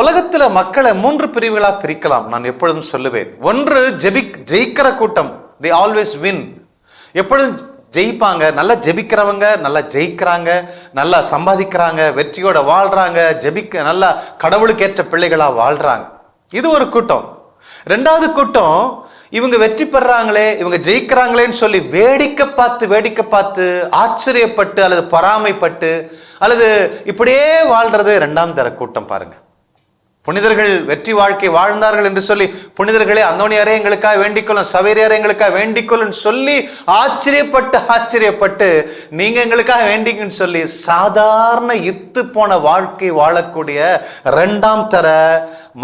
உலகத்துல மக்களை மூன்று பிரிவுகளா பிரிக்கலாம். நான் எப்பொழுதும் சொல்லுவேன். ஒன்று ஜெபிக் ஜெயிக்கிற கூட்டம். தி ஆல்வேஸ் வின் எப்பொழுதும் ஜெயிப்பாங்க. நல்லா ஜெபிக்கிறவங்க நல்லா ஜெயிக்கிறாங்க நல்லா சம்பாதிக்கிறாங்க வெற்றியோட வாழ்றாங்க ஜெபிக்க நல்லா கடவுளுக்கேற்ற பிள்ளைகளா வாழ்றாங்க. இது ஒரு கூட்டம். ரெண்டாவது கூட்டம் இவங்க வெற்றி பெறாங்களே இவங்க ஜெயிக்கிறாங்களேன்னு சொல்லி வேடிக்கை பார்த்து வேடிக்கை பார்த்து ஆச்சரியப்பட்டு அல்லது பொறாமைப்பட்டு அல்லது இப்படியே வாழ்றது ரெண்டாம் தர கூட்டம் பாருங்க. புனிதர்கள் வெற்றி வாழ்க்கை வாழ்ந்தார்கள் என்று சொல்லி புனிதர்களே அந்தோணியாரே எங்களுக்காக வேண்டிக்கொள்ளும் சவேரியாரே எங்களுக்காக வேண்டிக்கொள்ளும் சொல்லி ஆச்சரியப்பட்டு ஆச்சரியப்பட்டு நீங்க எங்களுக்காக வேண்டிங்கன்னு சொல்லி சாதாரண இத்து போன வாழ்க்கை வாழக்கூடிய ரெண்டாம் தர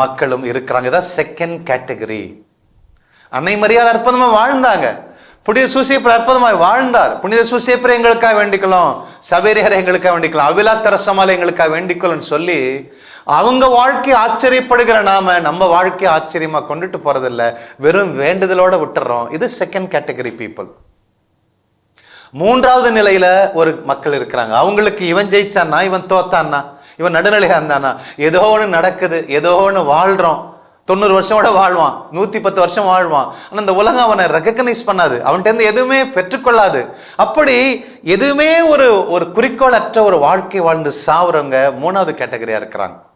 மக்களும் இருக்கிறாங்க. இதான் செகண்ட் கேட்டகரி அன்னை மரியாதை அற்புதமா வாழ்ந்தாங்க. புனித சூசியப்பர் அற்புதமாய் வாழ்ந்தார். புனித சூசியப்பரை எங்களுக்காக வேண்டிக்கலாம் சவேரியாரை எங்களுக்காக வேண்டிக்கலாம் அவிலா தரசமாலை எங்களுக்காக வேண்டிக்கொள்ளுன்னு சொல்லி அவங்க வாழ்க்கை ஆச்சரியப்படுகிற நாம நம்ம வாழ்க்கையை ஆச்சரியமா கொண்டுட்டு போறதில்ல. வெறும் வேண்டுதலோட விட்டுறோம். இது செகண்ட் கேட்டகரி பீப்புள் மூன்றாவது நிலையில ஒரு மக்கள் இருக்கிறாங்க. அவங்களுக்கு இவன் ஜெயிச்சான்னா இவன் தோத்தான்னா இவன் நடுநிலையா இருந்தானா ஏதோ ஒன்று நடக்குது ஏதோ ஒன்று வாழ்றோம். தொண்ணூறு வருஷமோட வாழ்வான். நூத்தி பத்து வருஷம் வாழ்வான். ஆனா இந்த உலகம் அவனை ரெக்கக்னைஸ் பண்ணாது. அவன்கிட்ட இருந்து எதுவுமே பெற்றுக்கொள்ளாது. அப்படி எதுவுமே ஒரு ஒரு குறிக்கோளற்ற ஒரு வாழ்க்கை வாழ்ந்து சாவுறவங்க மூணாவது கேட்டகரியா இருக்கிறாங்க.